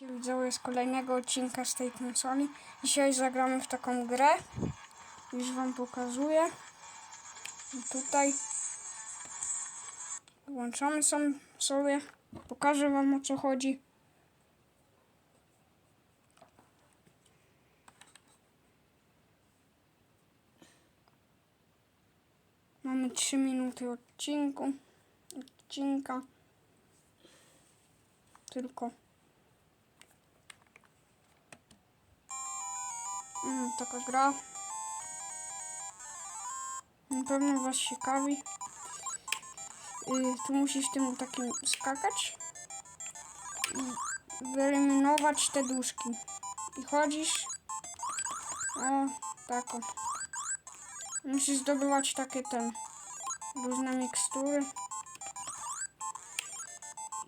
Widzowie z kolejnego odcinka z tej konsoli. Dzisiaj zagramy w taką grę. Już wam pokazuję. I tutaj włączamy sam sobie. Pokażę wam o co chodzi. Mamy 3 minuty odcinku. Odcinka. Tylko. Mm, taka gra. Na pewno was ciekawi. Y, tu musisz tym takim skakać i wyeliminować te duszki. I chodzisz. O, tak. Musisz zdobywać takie ten różne mikstury.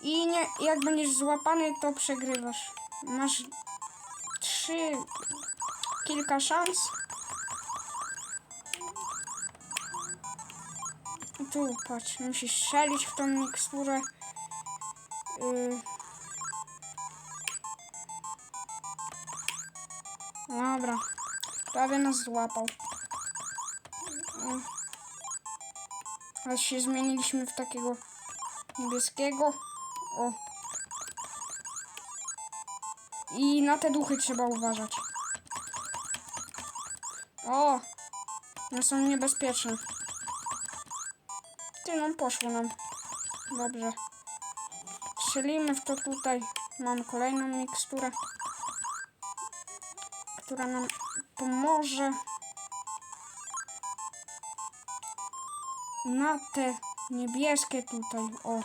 I nie, jak będziesz złapany, to przegrywasz. Masz trzy kilka szans. Tu patrz, musisz strzelić w tą miksturę. Yy. Dobra, prawie nas złapał. Yy. Ale się zmieniliśmy w takiego niebieskiego. O. I na te duchy trzeba uważać. O! One są niebezpieczne. Ty, no poszło nam. Dobrze. Strzelimy w to tutaj. Mam kolejną miksturę, która nam pomoże na te niebieskie tutaj. O.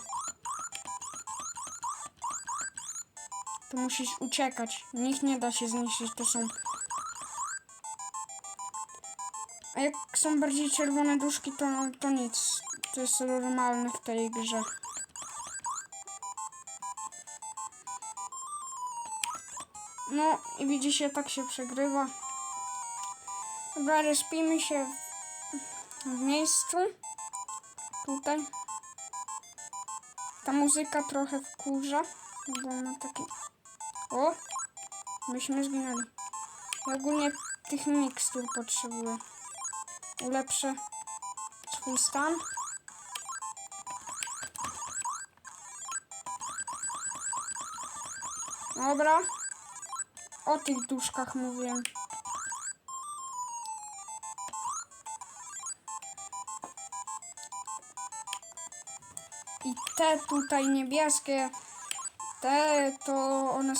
Tu musisz uciekać. Nikt nie da się zniszczyć. To są A jak są bardziej czerwone duszki, to, to nic. To jest normalne w tej grze. No i widzicie, tak się przegrywa. Dobra, respimy się w, miejscu. Tutaj. Ta muzyka trochę wkurza, bo ma taki... O! Myśmy zginęli. Ja ogólnie tych mikstur potrzebuję ulepszę swój stan. Dobra. O tych duszkach mówiłem. I te tutaj niebieskie, te to one są